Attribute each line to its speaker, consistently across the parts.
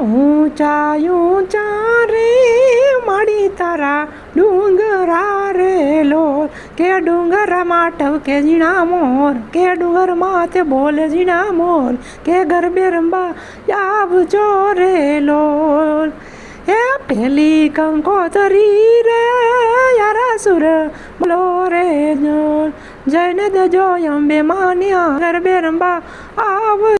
Speaker 1: ઊંચા ઊંચા રે મળી તારા ડુંગરા રે લો. કે ડુંગરમાં ટવકે જીણા મોર, કે ડુંગર માથે બોલે જીણા મોર, કે ગરબે રંબા આવજો રે લોલ હે પેલી કંકોતરી રે, યારા સુર બોલો રે જોલ જઈને દજો અંબે માન્યા, ગરબે રંબા આવ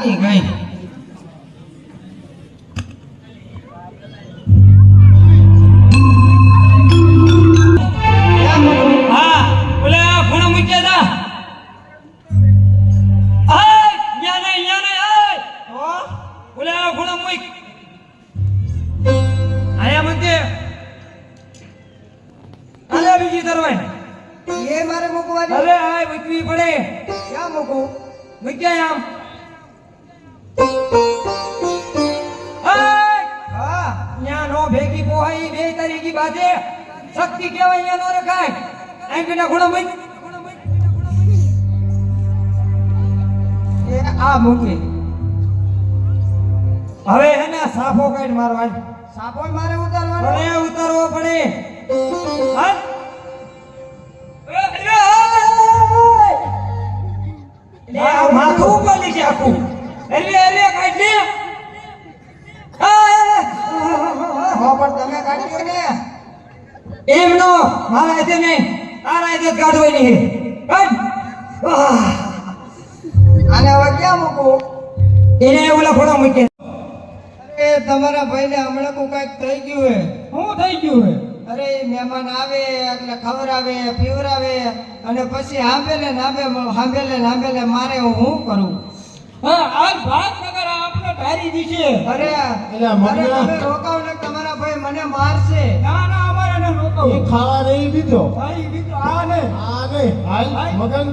Speaker 2: બીજી ગઈ
Speaker 3: એ મારે મૂકવાની
Speaker 2: અરે હાય મૂકવી પડે.
Speaker 3: ક્યાં મૂકું?
Speaker 2: મૂક્યા આમ. ભેગી પોહાઈ બે તરીકી બાજે. શક્તિ કહેવાય ન્યા નો રખાય. આમ કે ખૂણો
Speaker 3: એ આ મૂકી.
Speaker 2: હવે હે ને સાફો કાઢ મારવા
Speaker 3: સાપો મારે ઉતારવાનો.
Speaker 2: ઉતારવો પડે. હા! માથું ઉપર નીચે આખું. અરે અરે કાઢ
Speaker 3: હા પણ તમે કાઢ્યો ને.
Speaker 2: એમ મારા હાથે નહીં તારા હાથે જ કાઢવાની છે. કાઢ આહ.
Speaker 3: આને હવે ક્યાં મૂકું?
Speaker 2: એને ઓલા ખોડા મૂકે.
Speaker 3: અરે તમારા ભાઈને હમણાં કોઈ કાંઈક થઈ ગયું હે.
Speaker 2: શું થઈ ગયું હે?
Speaker 3: અરે મહેમાન આવે એટલે ખવડાવે પીવરાવે અને પછી હાંભેલે ને હાંભે હાંભેલે ને હાંભેલે મારે હું કરું?
Speaker 2: હા આ ભાત ધારી દીશે
Speaker 3: અરે અરે તમે રોકાવ ને તમારા ભાઈ મને મારશે.
Speaker 2: ના ના અમારે ન રોકાવ.
Speaker 4: એ ખાવા નહીં દીધો.
Speaker 2: ભાઈ દીધો. આ ને.
Speaker 4: આ ને. હાલ મગન.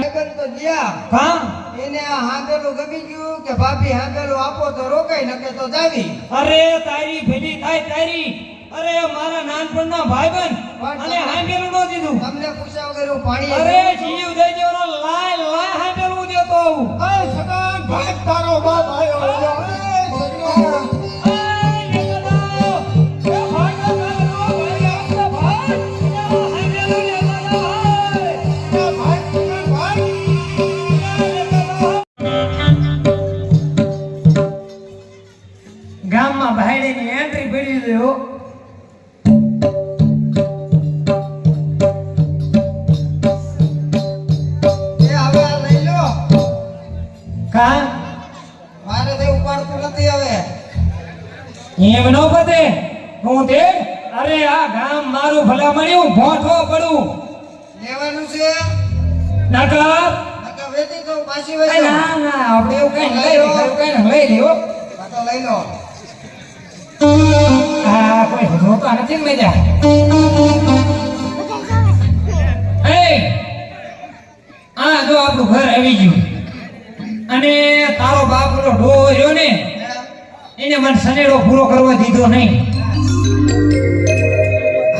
Speaker 3: મગન તો ગયા.
Speaker 2: હા?
Speaker 3: એને આ હાંભેલું ગમી ગયું કે ભાભી હાંગેલું આપો તો રોકાઈ નકે તો જાવી.
Speaker 2: અરે તારી ભેલી થાય તારી. અરે મારા નાનપણના ભાઈબંધ. અને હાંભેલું નો દીધું
Speaker 3: તમને પૂછ્યા વગર હું પાણી
Speaker 2: અરે જીવ દઈ નો લાય લાય હાંભેલું દેતો આવું.
Speaker 4: અરે સગન ભાઈ તારો બાપ આવ્યો અરે સગન.
Speaker 2: એમ નો પતે. હું તે? અરે આ ગામ મારું ભલા મળ્યું ભોઠો પડું.
Speaker 3: લેવાનું છે?
Speaker 2: નાકા
Speaker 3: નકર વેચી દઉં પાછી
Speaker 2: એ ના ના આપણે એવું કઈ લઈ એવું કઈ લઈ લ્યો
Speaker 3: આ લઈ લો.
Speaker 2: આ કોઈ જોતા નથી ને એ આ જો આપણું ઘર આવી ગયું. અને તારો બાપ ઓલો રહ્યો ને એને મને સનેડો પૂરો કરવો દીધો નહીં.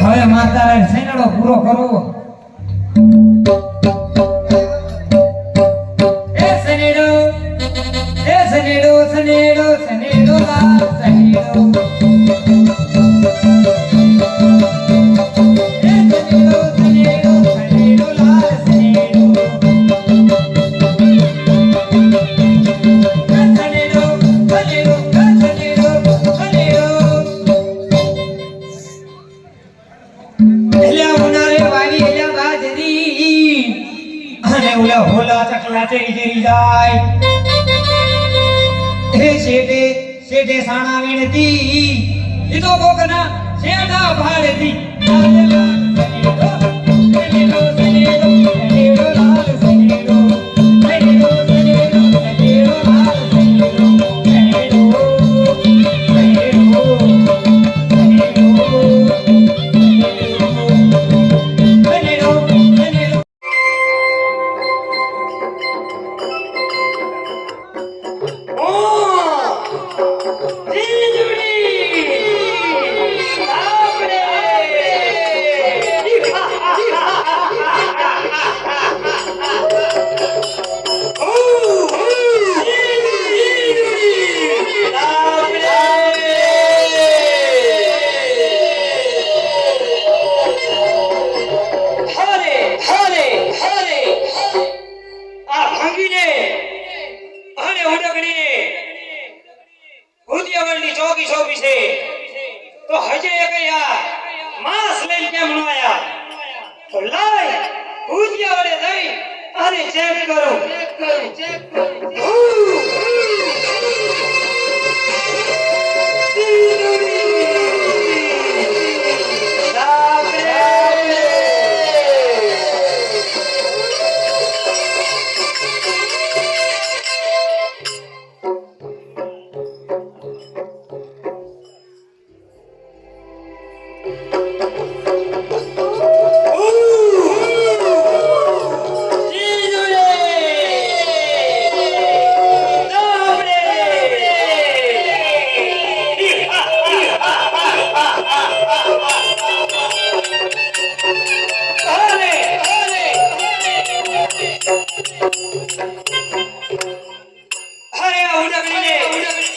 Speaker 2: હવે માતા સનેડો પૂરો કરવો. એ સનેડો એ સનેડો સનેડો અને ઓલા હોલા ચકલા ચડી ચડી જાય. હે શેઠે શેઠે સાણા વીણતી. ઈ તો કોકના શેઠા ભાડતી
Speaker 5: અને ઉડકડીને ચોકી ચોકી છે. તો હજે કયા માસ લઈને કેમ નો આયા? તો લાય ઉદ્યા વડે દઈ અને ચેક કરો ચેક કરું ઉડકડીને અને એના ભાઈઓને